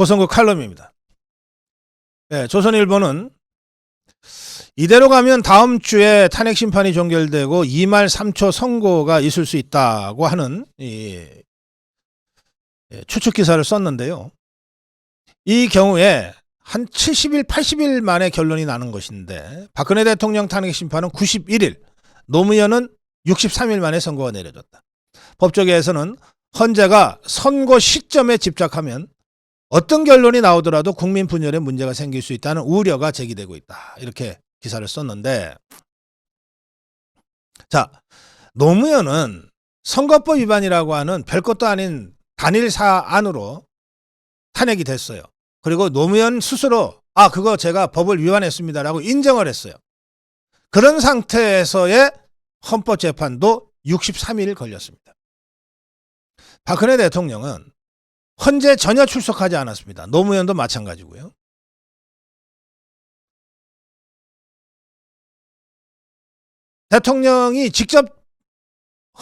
고성국 칼럼입니다. 네, 조선일보는 이대로 가면 다음 주에 탄핵 심판이 종결되고 2말 3초 선고가 있을 수 있다고 하는 이 예, 추측 기사를 썼는데요. 이 경우에 한 70일, 80일 만에 결론이 나는 것인데 박근혜 대통령 탄핵 심판은 91일, 노무현은 63일 만에 선고가 내려졌다. 법조계에서는 헌재가 선고 시점에 집착하면 어떤 결론이 나오더라도 국민 분열에 문제가 생길 수 있다는 우려가 제기되고 있다. 이렇게 기사를 썼는데 자 노무현은 선거법 위반이라고 하는 별것도 아닌 단일 사안으로 탄핵이 됐어요. 그리고 노무현 스스로 아 그거 제가 법을 위반했습니다라고 인정을 했어요. 그런 상태에서의 헌법재판도 63일 걸렸습니다. 박근혜 대통령은 헌재 전혀 출석하지 않았습니다. 노무현도 마찬가지고요. 대통령이 직접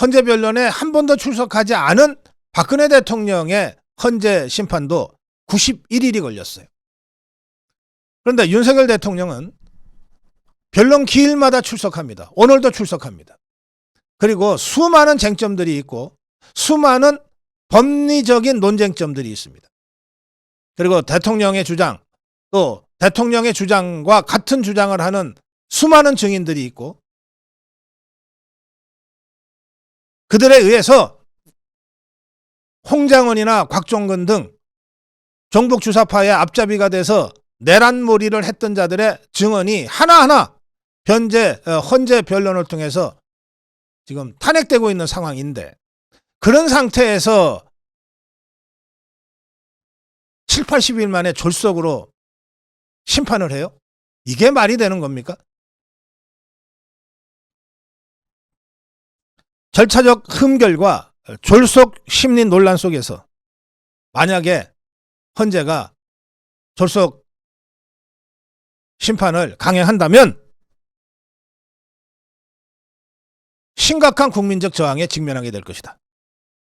헌재 변론에 한 번도 출석하지 않은 박근혜 대통령의 헌재 심판도 91일이 걸렸어요. 그런데 윤석열 대통령은 변론 기일마다 출석합니다. 오늘도 출석합니다. 그리고 수많은 쟁점들이 있고 수많은 법리적인 논쟁점들이 있습니다. 그리고 대통령의 주장 또 대통령의 주장과 같은 주장을 하는 수많은 증인들이 있고 그들에 의해서 홍장원이나 곽종근 등 종북 주사파의 앞잡이가 돼서 내란몰이를 했던 자들의 증언이 하나하나 현재 어, 헌재 변론을 통해서 지금 탄핵되고 있는 상황인데 그런 상태에서 7, 80일 만에 졸속으로 심판을 해요? 이게 말이 되는 겁니까? 절차적 흠결과 졸속 심리 논란 속에서 만약에 헌재가 졸속 심판을 강행한다면 심각한 국민적 저항에 직면하게 될 것이다.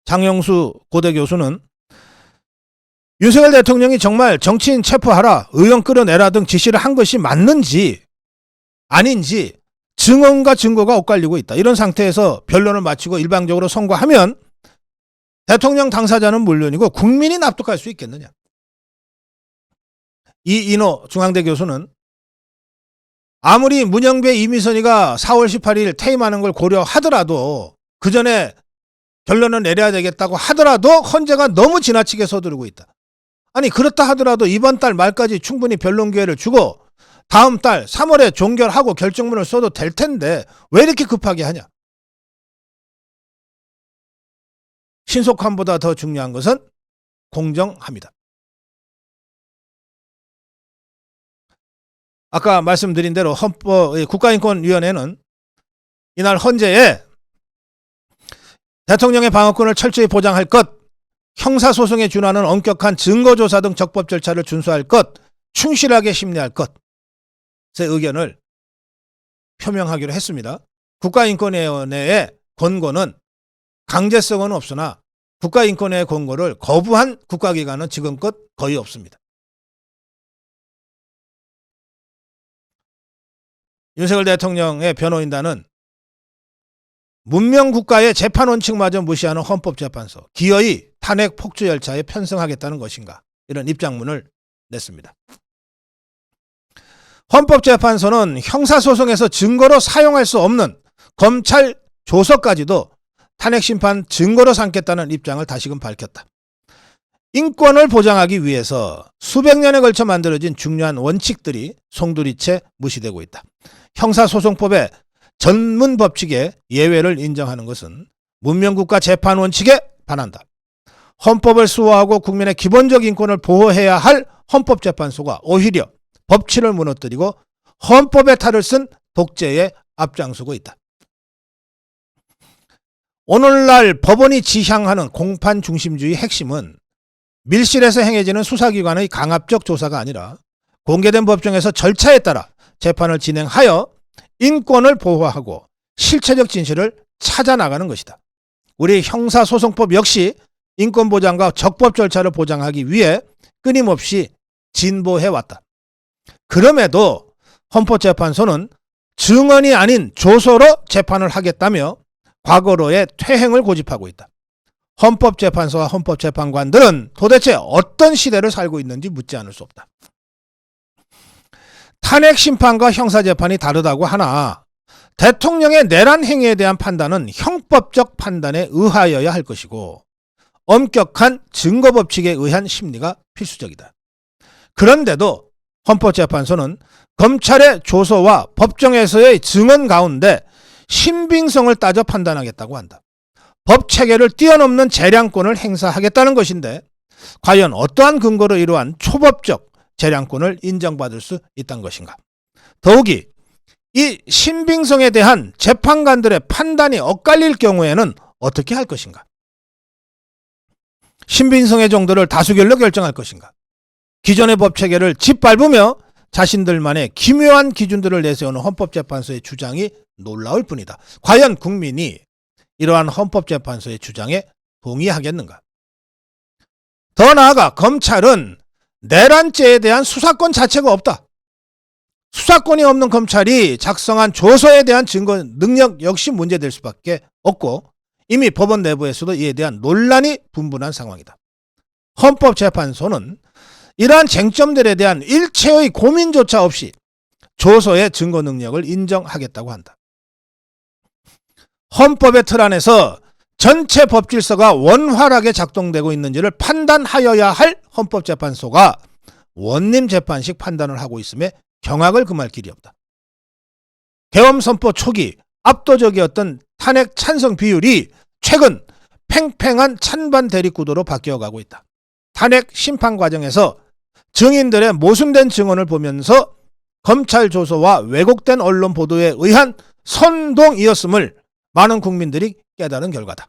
장영수 고대 교수는 윤석열 대통령이 정말 정치인 체포하라, 의원 끌어내라 등 지시를 한 것이 맞는지 아닌지 증언과 증거가 엇갈리고 있다. 이런 상태에서 변론을 마치고 일방적으로 선고하면 대통령 당사자는 물론이고 국민이 납득할 수 있겠느냐. 이 인호 중앙대 교수는 아무리 문영배 이미선이가 4월 18일 퇴임하는 걸 고려하더라도 그 전에 결론을 내려야 되겠다고 하더라도 헌재가 너무 지나치게 서두르고 있다. 아니 그렇다 하더라도 이번 달 말까지 충분히 변론 기회를 주고 다음 달 3월에 종결하고 결정문을 써도 될 텐데 왜 이렇게 급하게 하냐? 신속함보다 더 중요한 것은 공정합니다. 아까 말씀드린 대로 헌법 국가인권위원회는 이날 헌재에 대통령의 방어권을 철저히 보장할 것, 형사소송에 준하는 엄격한 증거조사 등 적법 절차를 준수할 것, 충실하게 심리할 것의 의견을 표명하기로 했습니다. 국가인권위원회의 권고는 강제성은 없으나 국가인권위의 권고를 거부한 국가기관은 지금껏 거의 없습니다. 윤석열 대통령의 변호인단은 문명국가의 재판 원칙마저 무시하는 헌법재판소, 기어이 탄핵 폭주 열차에 편성하겠다는 것인가 이런 입장문을 냈습니다. 헌법재판소는 형사소송에서 증거로 사용할 수 없는 검찰 조서까지도 탄핵심판 증거로 삼겠다는 입장을 다시금 밝혔다. 인권을 보장하기 위해서 수백 년에 걸쳐 만들어진 중요한 원칙들이 송두리째 무시되고 있다. 형사소송법의 전문 법칙에 예외를 인정하는 것은 문명국가 재판 원칙에 반한다. 헌법을 수호하고 국민의 기본적 인권을 보호해야 할 헌법재판소가 오히려 법치를 무너뜨리고 헌법의 탈을 쓴 독재에 앞장서고 있다. 오늘날 법원이 지향하는 공판 중심주의 핵심은 밀실에서 행해지는 수사기관의 강압적 조사가 아니라 공개된 법정에서 절차에 따라 재판을 진행하여 인권을 보호하고 실체적 진실을 찾아 나가는 것이다. 우리 형사소송법 역시 인권 보장과 적법 절차를 보장하기 위해 끊임없이 진보해 왔다. 그럼에도 헌법재판소는 증언이 아닌 조서로 재판을 하겠다며 과거로의 퇴행을 고집하고 있다. 헌법재판소와 헌법재판관들은 도대체 어떤 시대를 살고 있는지 묻지 않을 수 없다. 탄핵 심판과 형사 재판이 다르다고 하나 대통령의 내란 행위에 대한 판단은 형법적 판단에 의하여야 할 것이고 엄격한 증거 법칙에 의한 심리가 필수적이다. 그런데도 헌법재판소는 검찰의 조서와 법정에서의 증언 가운데 신빙성을 따져 판단하겠다고 한다. 법 체계를 뛰어넘는 재량권을 행사하겠다는 것인데 과연 어떠한 근거로 이러한 초법적 재량권을 인정받을 수 있다는 것인가? 더욱이 이 신빙성에 대한 재판관들의 판단이 엇갈릴 경우에는 어떻게 할 것인가? 신빙성의 정도를 다수결로 결정할 것인가? 기존의 법 체계를 짓밟으며 자신들만의 기묘한 기준들을 내세우는 헌법재판소의 주장이 놀라울 뿐이다. 과연 국민이 이러한 헌법재판소의 주장에 동의하겠는가? 더 나아가 검찰은 내란죄에 대한 수사권 자체가 없다. 수사권이 없는 검찰이 작성한 조서에 대한 증거 능력 역시 문제될 수밖에 없고 이미 법원 내부에서도 이에 대한 논란이 분분한 상황이다. 헌법재판소는 이러한 쟁점들에 대한 일체의 고민조차 없이 조서의 증거 능력을 인정하겠다고 한다. 헌법의 틀 안에서 전체 법 질서가 원활하게 작동되고 있는지를 판단하여야 할 헌법재판소가 원님 재판식 판단을 하고 있음에 경악을 금할 길이 없다. 계엄 선포 초기 압도적이었던 탄핵 찬성 비율이 최근 팽팽한 찬반 대립 구도로 바뀌어 가고 있다. 탄핵 심판 과정에서 증인들의 모순된 증언을 보면서 검찰 조서와 왜곡된 언론 보도에 의한 선동이었음을 많은 국민들이 깨달은 결과다.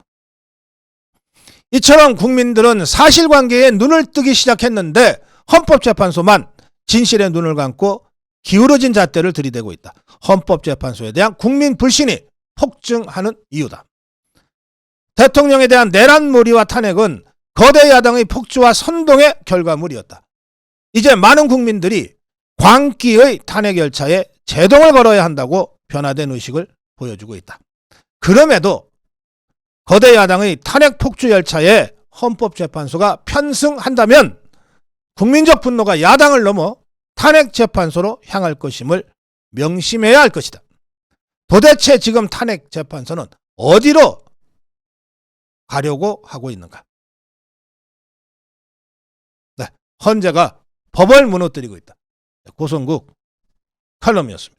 이처럼 국민들은 사실관계에 눈을 뜨기 시작했는데 헌법재판소만 진실의 눈을 감고 기울어진 잣대를 들이대고 있다. 헌법재판소에 대한 국민 불신이 폭증하는 이유다. 대통령에 대한 내란무리와 탄핵은 거대 야당의 폭주와 선동의 결과물이었다. 이제 많은 국민들이 광기의 탄핵 열차에 제동을 걸어야 한다고 변화된 의식을 보여주고 있다. 그럼에도 거대 야당의 탄핵 폭주 열차에 헌법재판소가 편승한다면 국민적 분노가 야당을 넘어 탄핵 재판소로 향할 것임을 명심해야 할 것이다. 도대체 지금 탄핵 재판소는 어디로 가려고 하고 있는가? 네, 헌재가 법을 무너뜨리고 있다. 고성국 칼럼이었습니다.